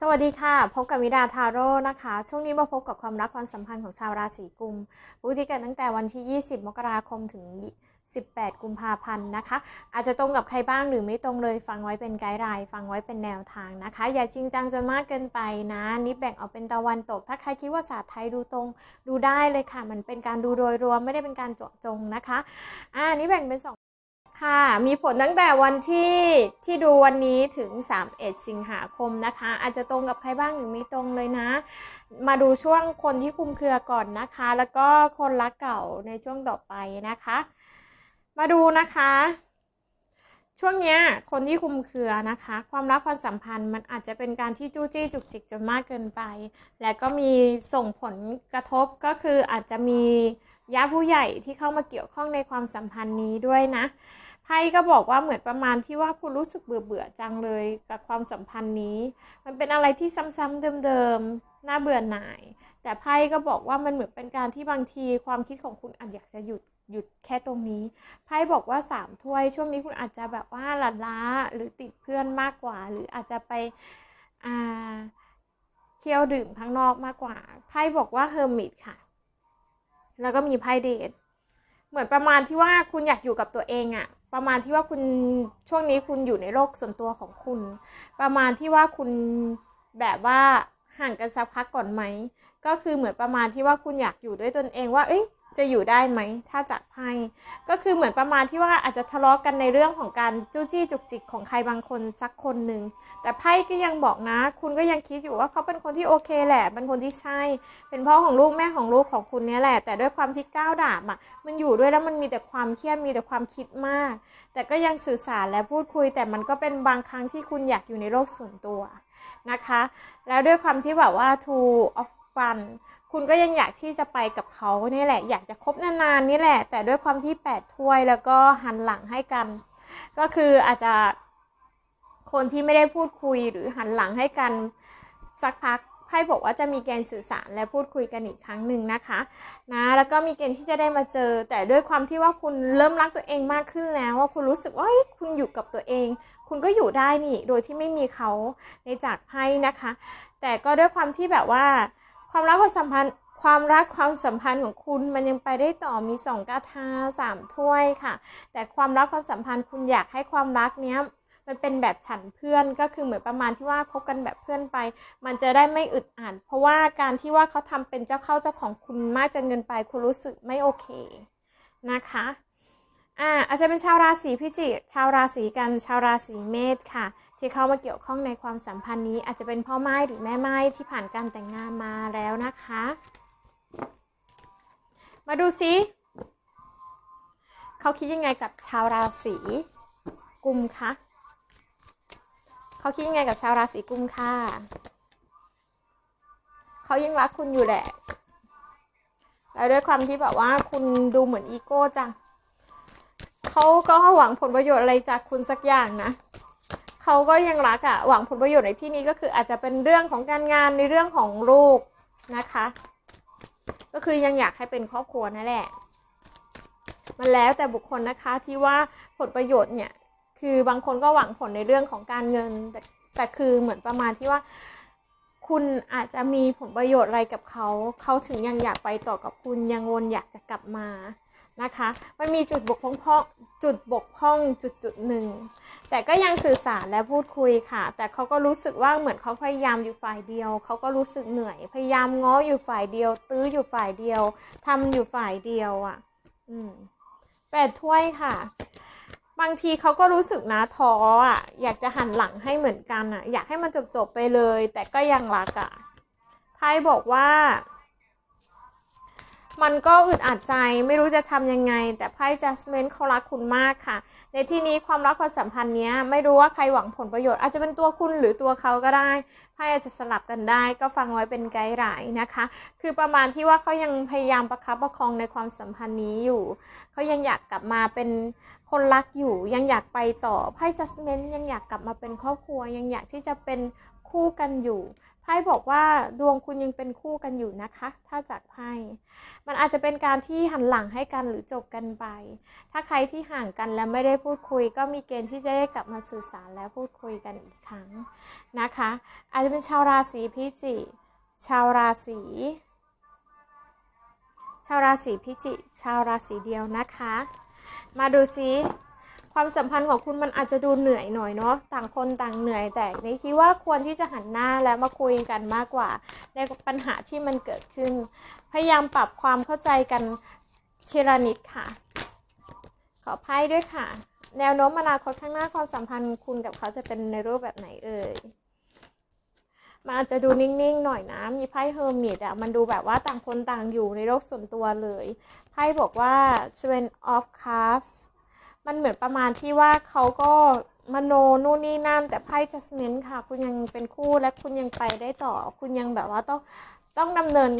สวัสดีค่ะ พบกับมิดาทาโร่นะคะ ช่วงนี้มาพบกับความรักความสัมพันธ์ของชาวราศีกุมผู้ที่เกิดตั้งแต่วันที่ 20 มกราคมถึง 18 กุมภาพันธ์นะคะ อาจจะตรงกับใครบ้างหรือไม่ตรงเลย ฟังไว้เป็นไกด์ไลน์ฟังไว้เป็นแนวทางนะคะ อย่าจริงจังจนมากเกินไปนะนี่แบ่งออกเป็นตะวันตก ถ้าใครคิดว่าศาสตร์ไทยดูตรงดูได้เลยค่ะ มันเป็นการดูโดยรวมไม่ได้เป็นการเจาะจงนะคะอ่านี่แบ่งเป็นสอง ค่ะ มีผลตั้งแต่วันที่ที่ดูวันนี้ถึง 31 สิงหาคมนะคะ อาจจะตรงกับใครบ้างหรือไม่ตรงเลยนะ มาดูช่วงคนที่คุมเครือก่อนนะคะ แล้วก็คนรักเก่าในช่วงต่อไปนะคะ มาดูนะคะ ช่วงนี้คนที่คุมเครือนะคะ ความรักความสัมพันธ์มันอาจจะเป็นการที่จู้จี้จุกจิกจนมากเกินไป และก็มีส่งผลกระทบก็คืออาจจะมีญาติผู้ใหญ่ที่เข้ามาเกี่ยวข้องในความสัมพันธ์นี้ด้วยนะ ไพ่ก็บอกว่าเหมือนประมาณที่ว่าคุณรู้สึกเบื่อเบื่อๆจังเลยกับความสัมพันธ์นี้ มันเป็นอะไรที่ซ้ำๆเดิมๆน่าเบื่อหน่าย แต่ไพ่ก็บอกว่ามันเหมือนเป็นการที่บางทีความคิดของคุณอาจอยากจะหยุดหยุดแค่ตรงนี้ไพ่บอกว่าสามถ้วย ช่วงนี้คุณอาจจะแบบว่าหลัดล้าหรือติดเพื่อนมากกว่า หรืออาจจะไปอ่าเที่ยวดื่มข้างนอกมากกว่าไพ่บอกว่าเฮอร์มิตค่ะ แล้วก็มีไพ่เดท เหมือนประมาณที่ว่าคุณอยากอยู่กับตัวเองอะประมาณที่ว่าคุณช่วงนี้คุณอยู่ในโลกส่วนตัวของคุณ ประมาณที่ว่าคุณแบบว่าห่างกันสักพักก่อนไหม ก็คือเหมือนประมาณที่ว่าคุณอยากอยู่ด้วยตนเองว่า เอ้ย จะอยู่ได้ไหม ถ้าจากไพ่ก็คือเหมือนประมาณที่ว่าอาจจะทะเลาะกันในเรื่องของการจู้จี้จุกจิกของใครบางคนสักคนหนึ่งแต่ไพ่ก็ยังบอกนะ คุณก็ยังคิดอยู่ว่าเขาเป็นคนที่โอเคแหละเป็นคนที่ใช่ เป็นพ่อของลูกแม่ของลูกของคุณเนี่ยแหละ แต่ด้วยความที่ก้าวดาบอะมันอยู่ด้วยแล้วมันมีแต่ความเครียดมีแต่ความคิดมาก แต่ก็ยังสื่อสารและพูดคุย แต่มันก็เป็นบางครั้งที่คุณอยากอยู่ในโลกส่วนตัวนะคะ แล้วด้วยความที่แบบว่า two of fun คุณก็ยังอยากที่จะไปกับเขานี่แหละ อยากจะคบนานๆนี่แหละ แต่ด้วยความที่แปดถ้วยแล้วก็หันหลังให้กัน ก็คืออาจจะคนที่ไม่ได้พูดคุยหรือหันหลังให้กันสักพักไพ่บอกว่าจะมีเกณฑ์สื่อสารและพูดคุยกันอีกครั้งหนึ่งนะคะนะแล้วก็มีเกณฑ์ที่จะได้มาเจอ แต่ด้วยความที่ว่าคุณเริ่มรักตัวเองมากขึ้นแล้ว ว่าคุณรู้สึกว่าคุณอยู่กับตัวเอง คุณก็อยู่ได้นี่ โดยที่ไม่มีเขาในจากไพ่นะคะ แต่ก็ด้วยความที่แบบว่า ความรักความสัมพันธ์ความรักความสัมพันธ์ของคุณมันยังไปได้ต่อมีสองกาทาสามถ้วยค่ะ แต่ความรักความสัมพันธ์คุณอยากให้ความรักเนี้ยมันเป็นแบบฉันเพื่อนก็คือเหมือนประมาณที่ว่าคบกันแบบเพื่อนไป มันจะได้ไม่อึดอัดเพราะว่าการที่ว่าเขาทำเป็นเจ้าเข้าเจ้าของคุณมากจนเกินไป คุณรู้สึกไม่โอเคนะคะ อ่าอาจจะเป็นชาวราศีพิจิก ชาวราศีกัน ชาวราศีเมษค่ะ ที่เข้ามาเกี่ยวข้องในความสัมพันธ์นี้ อาจจะเป็นพ่อไม้หรือแม่ไม้ที่ผ่านการแต่งงานมาแล้วนะคะ มาดูซิเขาคิดยังไงกับชาวราศีกุมคะเขาคิดยังไงกับชาวราศีกุมค่ะเขายังรักคุณอยู่แหละ แล้วด้วยความที่แบบว่าคุณดูเหมือนอีโก้จัง เขาก็หวังผลประโยชน์อะไรจากคุณสักอย่างนะเขาก็ยังรักอะหวังผลประโยชน์ในที่นี้ก็คืออาจจะเป็นเรื่องของการงานในเรื่องของลูกนะคะ ก็คือยังอยากให้เป็นครอบครัวนั่นแหละ มันแล้วแต่บุคคลนะคะที่ว่าผลประโยชน์เนี่ยคือบางคนก็หวังผลในเรื่องของการเงินแต่แต่คือเหมือนประมาณที่ว่า คุณอาจจะมีผลประโยชน์อะไรกับเขา เขาถึงยังอยากไปต่อกับคุณยังวนอยากจะกลับมา นะคะ มันมีจุดบกพร่องจุดบกพร่องจุดจุดหนึ่ง แต่ก็ยังสื่อสารและพูดคุยค่ะ แต่เขาก็รู้สึกว่าเหมือนเขาพยายามอยู่ฝ่ายเดียว เขาก็รู้สึกเหนื่อย พยายามง้ออยู่ฝ่ายเดียว ตื้ออยู่ฝ่ายเดียวทำอยู่ฝ่ายเดียวอะ อืมแปดถ้วยค่ะ บางทีเขาก็รู้สึกนะท้ออะ อยากจะหันหลังให้เหมือนกันอะ อยากให้มันจบๆไปเลย แต่ก็ยังรักอะไพ่บอกว่า มันก็อึดอัดใจไม่รู้จะทำยังไง แต่ไพ่ judgment เขารักคุณมากค่ะ ในที่นี้ความรักความสัมพันธ์เนี้ยไม่รู้ว่าใครหวังผลประโยชน์อาจจะเป็นตัวคุณหรือตัวเขาก็ได้ไพ่อาจจะสลับกันได้ ก็ฟังไว้เป็นไกด์ไลน์นะคะ คือประมาณที่ว่าเขายังพยายามประคับประคองในความสัมพันธ์นี้อยู่เขายังอยากกลับมาเป็นคนรักอยู่ ยังอยากไปต่อไพ่ judgment ยังอยากกลับมาเป็นครอบครัว ยังอยากที่จะเป็นคู่กันอยู่ ไพ่บอกว่าดวงคุณยังเป็นคู่กันอยู่นะคะ ถ้าจากไพ่มันอาจจะเป็นการที่หันหลังให้กันหรือจบกันไป ถ้าใครที่ห่างกันแล้วไม่ได้พูดคุย ก็มีเกณฑ์ที่จะได้กลับมาสื่อสารและพูดคุยกันอีกครั้งนะคะ อาจจะเป็นชาวราศีพิจิ ชาวราศีชาวราศีพิจิ ชาวราศีเดียวนะคะ มาดูซิ ความสัมพันธ์ของคุณมันอาจจะดูเหนื่อยหน่อยเนาะต่างคนต่างเหนื่อยแต่ในคิดว่าควรที่จะหันหน้าและมาคุยกันมากกว่า ในปัญหาที่มันเกิดขึ้น พยายามปรับความเข้าใจกันทีละนิดค่ะ ขอไพ่ด้วยค่ะ แนวโน้มอนาคตข้างหน้าความสัมพันธ์คุณกับเขาจะเป็นในรูปแบบไหนเอ่ยมันอาจจะดูนิ่งๆ หน่อยนะ มีไพ่เฮอร์มิตอะ มันดูแบบว่าต่างคนต่างอยู่ในโลกส่วนตัวเลย ไพ่บอกว่า Seven of Cups มันเหมือนประมาณที่ว่าเขาก็มโนนู่นนี่นั่นแต่ไพ่ Judgment ค่ะ คุณยังเป็นคู่และคุณยังไปได้ต่อ คุณยังแบบว่าต้องต้องดำเนิน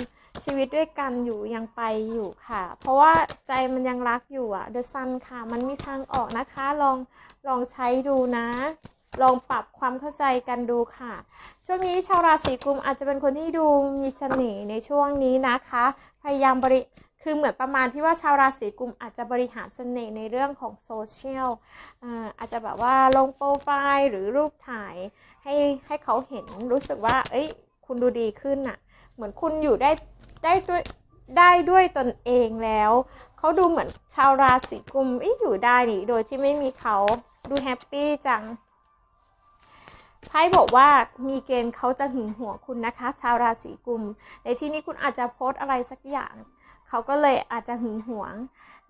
ชีวิตด้วยกันอยู่ยังไปอยู่ค่ะ เพราะว่าใจมันยังรักอยู่อะ The Sun ค่ะ มันมีทางออกนะคะ ลองลองใช้ดูนะ ลองปรับความเข้าใจกันดูค่ะ ช่วงนี้ชาวราศีกุมอาจจะเป็นคนที่ดูมีเสน่ห์ในช่วงนี้นะคะ พยายามบริ คือเหมือนประมาณที่ว่าชาวราศีกุมอาจจะบริหารเสน่ห์ในเรื่องของโซเชียลอาจจะแบบว่าลงโปรไฟล์หรือรูปถ่ายให้ให้เขาเห็นรู้สึกว่า เอ้ย คุณดูดีขึ้นอะเหมือนคุณอยู่ได้ได้ด้วยได้ด้วยตนเองแล้ว เขาดูเหมือนชาวราศีกุมอยอยู่ได้นี่โดยที่ไม่มีเขาดูแฮปปี้จังไพ่บอกว่ามีเกณฑ์เขาจะหึงหวงคุณนะคะ ชาวราศีกุม ในที่นี้คุณอาจจะโพสต์อะไรสักอย่าง เขาก็เลยอาจจะหึงหวง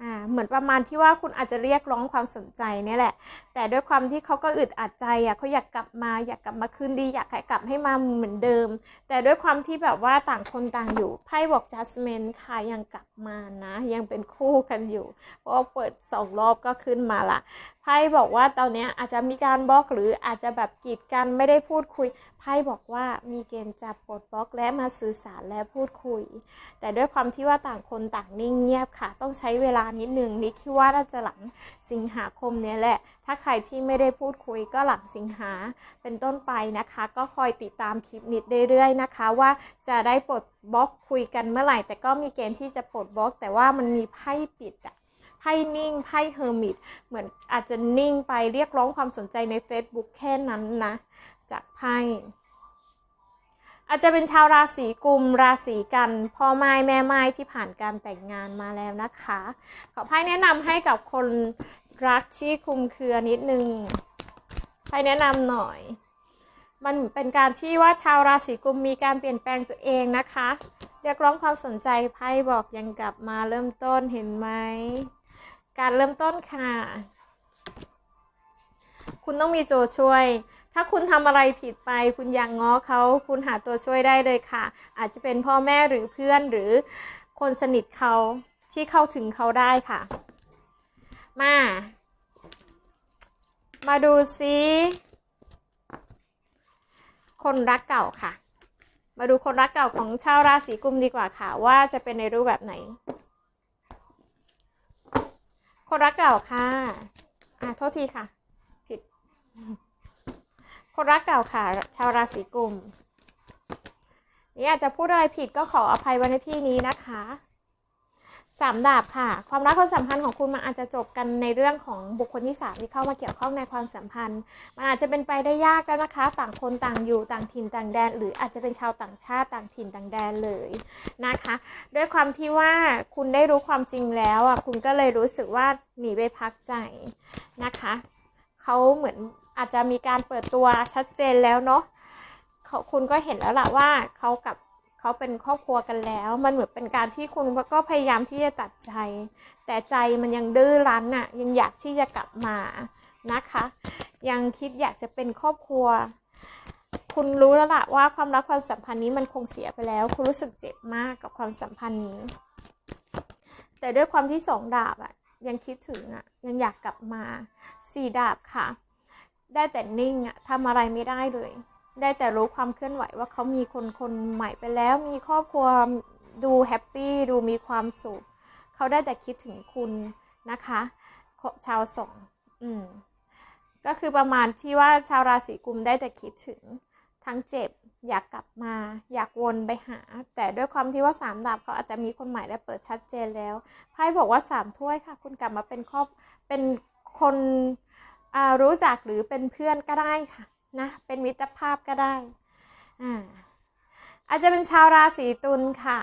อ่าเหมือนประมาณที่ว่าคุณอาจจะเรียกร้องความสนใจเนี่ยแหละ แต่ด้วยความที่เขาก็อึดอัดใจอะเขาอยากกลับมาอยากกลับมาคืนดี อยากให้กลับให้มาเหมือนเดิม แต่ด้วยความที่แบบว่าต่างคนต่างอยู่ไพ่บอก judgment ค่ะยังกลับมานะ ยังเป็นคู่กันอยู่ เพราะเปิดสองรอบก็ขึ้นมาละไพ่บอกว่าตอนนี้อาจจะมีการบล็อกหรืออาจจะแบบกีดกันไม่ได้พูดคุยไพ่บอกว่ามีเกณฑ์จะปลดบล็อกและมาสื่อสารและพูดคุย แต่ด้วยความที่ว่าต่างคนต่างนิ่งเงียบค่ะ ต้องใช้เวลานิดนึงนี่คิดว่าน่าจะหลังสิงหาคมเนี้ยแหละ ถ้าใครที่ไม่ได้พูดคุยก็หลังสิงหาเป็นต้นไปนะคะ ก็คอยติดตามคลิปนิดเรื่อยๆนะคะ ว่าจะได้ปลดบล็อกคุยกันเมื่อไหร่ แต่ก็มีเกณฑ์ที่จะปลดบล็อก แต่ว่ามันมีไพ่ปิดอะไพ่นิ่งไพ่เฮอร์มิตเหมือนอาจจะนิ่งไปเรียกร้องความสนใจใน Facebook แค่นั้นนะ จากไพ่ อาจจะเป็นชาวราศีกุม ราศีกันพ่อไม้แม่ไม้ที่ผ่านการแต่งงานมาแล้วนะคะ ขอไพ่แนะนำให้กับคนรักที่คุมเครือนิดนึงไพ่แนะนำหน่อย มันเป็นการที่ว่าชาวราศีกุมมีการเปลี่ยนแปลงตัวเองนะคะ เรียกร้องความสนใจไพ่บอกยังกลับมาเริ่มต้นเห็นไหมการเริ่มต้นค่ะ คุณต้องมีตัวช่วย ถ้าคุณทำอะไรผิดไป คุณอย่างง้อเขาคุณหาตัวช่วยได้เลยค่ะ อาจจะเป็นพ่อแม่หรือเพื่อนหรือคนสนิทเขาที่เข้าถึงเขาได้ค่ะ มา มาดูซิคนรักเก่าค่ะ มาดูคนรักเก่าของชาวราศีกุมดีกว่าค่ะ ว่าจะเป็นในรูปแบบไหน คนรักเก่าค่ะ อ่าโทษทีค่ะ คนรักเก่าค่ะ ชาวราศีกุมนี่อาจจะพูดอะไรผิดก็ขออภัยไว้ในที่นี้นะคะสามดาบค่ะ ความรักความสัมพันธ์ของคุณมันอาจจะจบกันในเรื่องของบุคคลที่สามที่เข้ามาเกี่ยวข้องในความสัมพันธ์ มันอาจจะเป็นไปได้ยากแล้วนะคะ ต่างคนต่างอยู่ต่างถิ่นต่างแดน หรืออาจจะเป็นชาวต่างชาติต่างถิ่นต่างแดนเลยนะคะ ด้วยความที่ว่าคุณได้รู้ความจริงแล้วอะคุณก็เลยรู้สึกว่าหนีไปพักใจนะคะเขาเหมือน อาจจะมีการเปิดตัวชัดเจนแล้วเนาะเขาคุณก็เห็นแล้วล่ะว่าเขากับเขาเป็นครอบครัวกันแล้ว มันเหมือนเป็นการที่คุณก็พยายามที่จะตัดใจ แต่ใจมันยังดื้อรั้นน่ะยังอยากที่จะกลับมานะคะ ยังคิดอยากจะเป็นครอบครัว คุณรู้แล้วล่ะว่าความรักความสัมพันธ์นี้มันคงเสียไปแล้ว คุณรู้สึกเจ็บมากกับความสัมพันธ์นี้ แต่ด้วยความที่สองดาบอะยังคิดถึงอะยังอยากกลับมาสี่ดาบค่ะ ได้แต่นิ่งอะทำอะไรไม่ได้เลย ได้แต่รู้ความเคลื่อนไหวว่าเขามีคนคนใหม่ไปแล้ว มีครอบครัวดูแฮปปี้ดูมีความสุขเขาได้แต่คิดถึงคุณนะคะ ชาวสงอืมก็คือประมาณที่ว่าชาวราศีกุมได้แต่คิดถึงทั้งเจ็บอยากกลับมา อยากวนไปหา แต่ด้วยความที่ว่าสามดาบเขาอาจจะมีคนใหม่และเปิดชัดเจนแล้วไพ่บอกว่าสามถ้วยค่ะ คุณกลับมาเป็นครอบเป็นคน รู้จักหรือเป็นเพื่อนก็ได้ค่ะนะเป็นมิตรภาพก็ได้อ่าอาจจะเป็นชาวราศีตุลค่ะ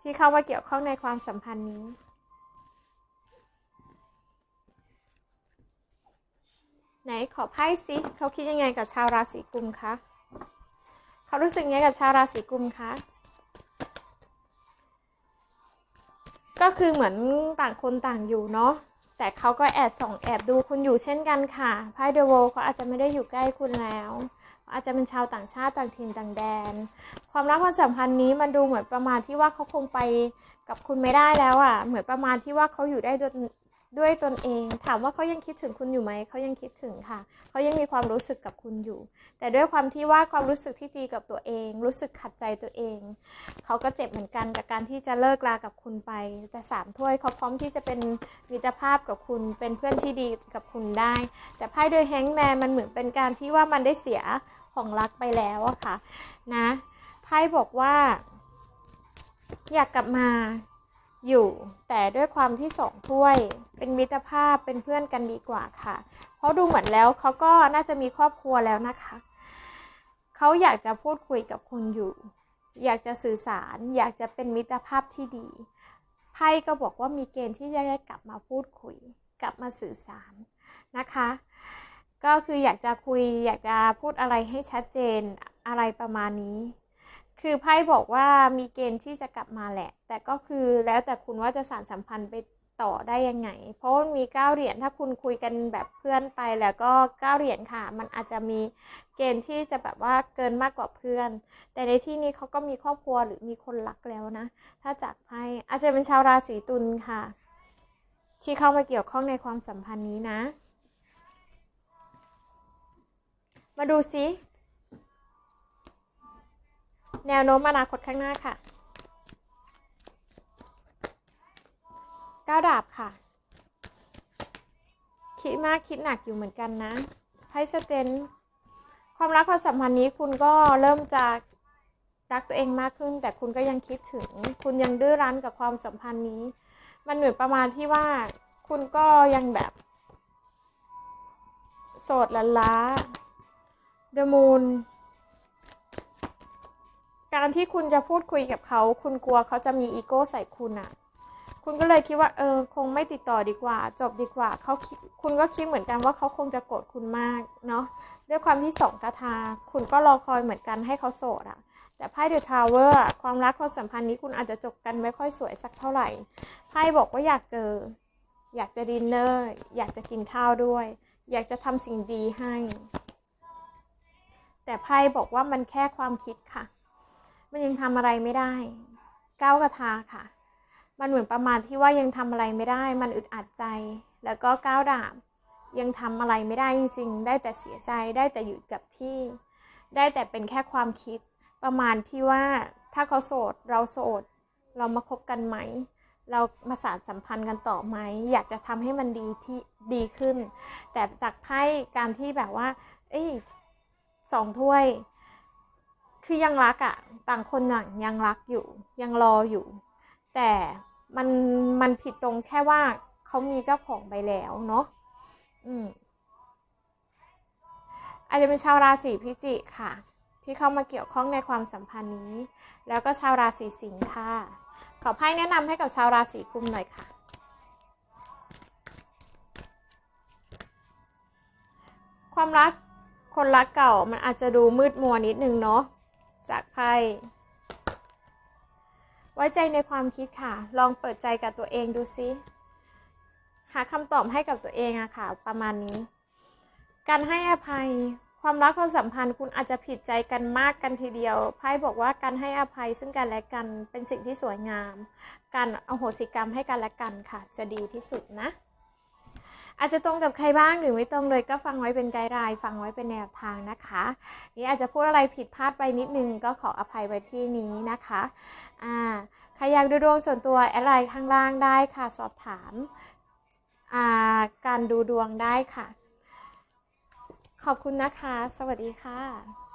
ที่เข้ามาเกี่ยวข้องในความสัมพันธ์นี้ไหนขอไพ่สิเขาคิดยังไงกับชาวราศีกุมคะเขารู้สึกยังไงกับชาวราศีกุมคะก็คือเหมือนต่างคนต่างอยู่เนาะ แต่เขาก็แอบส่องแอบดูคุณอยู่เช่นกันค่ะไพ่เดอะโวเขาอาจจะไม่ได้อยู่ใกล้คุณแล้วอาจจะเป็นชาวต่างชาติต่างถิ่นต่างแดน ความรักความสัมพันธ์นี้มันดูเหมือนประมาณที่ว่าเขาคงไปกับคุณไม่ได้แล้วอะ่ะ เหมือนประมาณที่ว่าเขาอยู่ได้ ด้วยตนเอง ถามว่าเขายังคิดถึงคุณอยู่ไหม เขายังคิดถึงค่ะ เขายังมีความรู้สึกกับคุณอยู่ แต่ด้วยความที่ว่าความรู้สึกที่ดีกับตัวเอง รู้สึกขัดใจตัวเอง เขาก็เจ็บเหมือนกันกับการที่จะเลิกลากับคุณไป แต่สามถ้วยเขาพร้อมที่จะเป็นมิตรภาพกับคุณ เป็นเพื่อนที่ดีกับคุณได้ แต่ไพ่โดยแฮงก์แมนมันเหมือนเป็นการที่ว่ามันได้เสียของรักไปแล้วอะค่ะ นะไพ่บอกว่า อยากกลับมา อยู่ แต่ด้วยความที่สองถ้วย เป็นมิตรภาพเป็นเพื่อนกันดีกว่าค่ะ เพราะดูเหมือนแล้วเขาก็น่าจะมีครอบครัวแล้วนะคะเขาอยากจะพูดคุยกับคุณอยู่ อยากจะสื่อสาร อยากจะเป็นมิตรภาพที่ดีไพ่ก็บอกว่ามีเกณฑ์ที่จะได้กลับมาพูดคุย กลับมาสื่อสารนะคะ ก็คืออยากจะคุย อยากจะพูดอะไรให้ชัดเจนอะไรประมาณนี้ คือไพ่บอกว่ามีเกณฑ์ที่จะกลับมาแหละ แต่ก็คือแล้วแต่คุณว่าจะสานสัมพันธ์ไปต่อได้ยังไง เพราะมันมีเก้าเหรียญถ้าคุณคุยกันแบบเพื่อนไปแล้วก็เก้าเหรียญค่ะ มันอาจจะมีเกณฑ์ที่จะแบบว่าเกินมากกว่าเพื่อน แต่ในที่นี้เขาก็มีครอบครัวหรือมีคนรักแล้วนะ ถ้าจากไพ่อาจจะเป็นชาวราศีตุลค่ะ ที่เข้ามาเกี่ยวข้องในความสัมพันธ์นี้นะ มาดูซิ แนวโน้มอนาคตข้างหน้าค่ะก้าวดาบค่ะ คิดมากคิดหนักอยู่เหมือนกันนะไพ่สเตนความรักความสัมพันธ์นี้คุณก็เริ่มจากรักตัวเองมากขึ้น แต่คุณก็ยังคิดถึง คุณยังดื้อรั้นกับความสัมพันธ์นี้ มันเหมือนประมาณที่ว่า คุณก็ยังแบบ โสดละล้า The Moon การที่คุณจะพูดคุยกับเขา คุณกลัวเขาจะมีอีโก้ใส่คุณอะคุณก็เลยคิดว่าเออคงไม่ติดต่อดีกว่า จบดีกว่าเขาคุณก็คิดเหมือนกันว่าเขาคงจะโกรธคุณมากเนาะด้วยความที่สองกระทา คุณก็รอคอยเหมือนกันให้เขาโสดอะแต่ไพ่เดอะทาวเวอร์ความรักความสัมพันธ์นี้คุณอาจจะจบกันไม่ค่อยสวยสักเท่าไหร่ไพ่บอกว่าอยากเจอ อยากจะดินเนอร์อยากจะกินข้าวด้วย อยากจะทำสิ่งดีให้ แต่ไพ่บอกว่ามันแค่ความคิดค่ะ มันยังทำอะไรไม่ได้ก้าวกระทาค่ะ มันเหมือนประมาณที่ว่ายังทำอะไรไม่ได้ มันอึดอัดใจ แล้วก็ก้าวดาบ ยังทำอะไรไม่ได้จริงๆ ได้แต่เสียใจ ได้แต่อยู่กับที่ ได้แต่เป็นแค่ความคิด ประมาณที่ว่าถ้าเขาโสด เราโสด เรามาคบกันไหม เรามาสานสัมพันธ์กันต่อไหม อยากจะทำให้มันดีที่ดีขึ้น แต่จากไพ่การที่แบบว่า เอ้ยสองถ้วย คือยังรักอะ่ะ ต่างคนต่างยังรักอยู่ ยังรออยู่ แต่มันมันผิดตรงแค่ว่าเขามีเจ้าของไปแล้วเนาะอืมอาจจะเป็นชาวราศีพิจิกค่ะ ที่เข้ามาเกี่ยวข้องในความสัมพันธ์นี้ แล้วก็ชาวราศีสิงค์ค่ะ ขอไพ่แนะนำให้กับชาวราศีกุมหน่อยค่ะ ความรักคนรักเก่ามันอาจจะดูมืดมัวนิดนึงเนาะ จากไพ่ไว้ใจในความคิดค่ะ ลองเปิดใจกับตัวเองดูซิ หาคำตอบให้กับตัวเองอะค่ะ ประมาณนี้ การให้อภัย ความรักความสัมพันธ์คุณอาจจะผิดใจกันมากกันทีเดียว ไพ่บอกว่าการให้อภัยซึ่งกันและกันเป็นสิ่งที่สวยงาม การเอาโหสิกรรมให้กันและกันค่ะ จะดีที่สุดนะ อาจจะตรงกับใครบ้างหรือไม่ตรงเลยก็ฟังไว้เป็นไกด์ไลน์ฟังไว้เป็นแนวทางนะคะนี่อาจจะพูดอะไรผิดพลาดไปนิดนึงก็ขออภัยไว้ที่นี้นะคะอ่าใครอยากดูดวงส่วนตัวแอดไลน์ข้างล่างได้ค่ะ สอบถามอ่าการดูดวงได้ค่ะ ขอบคุณนะคะ สวัสดีค่ะ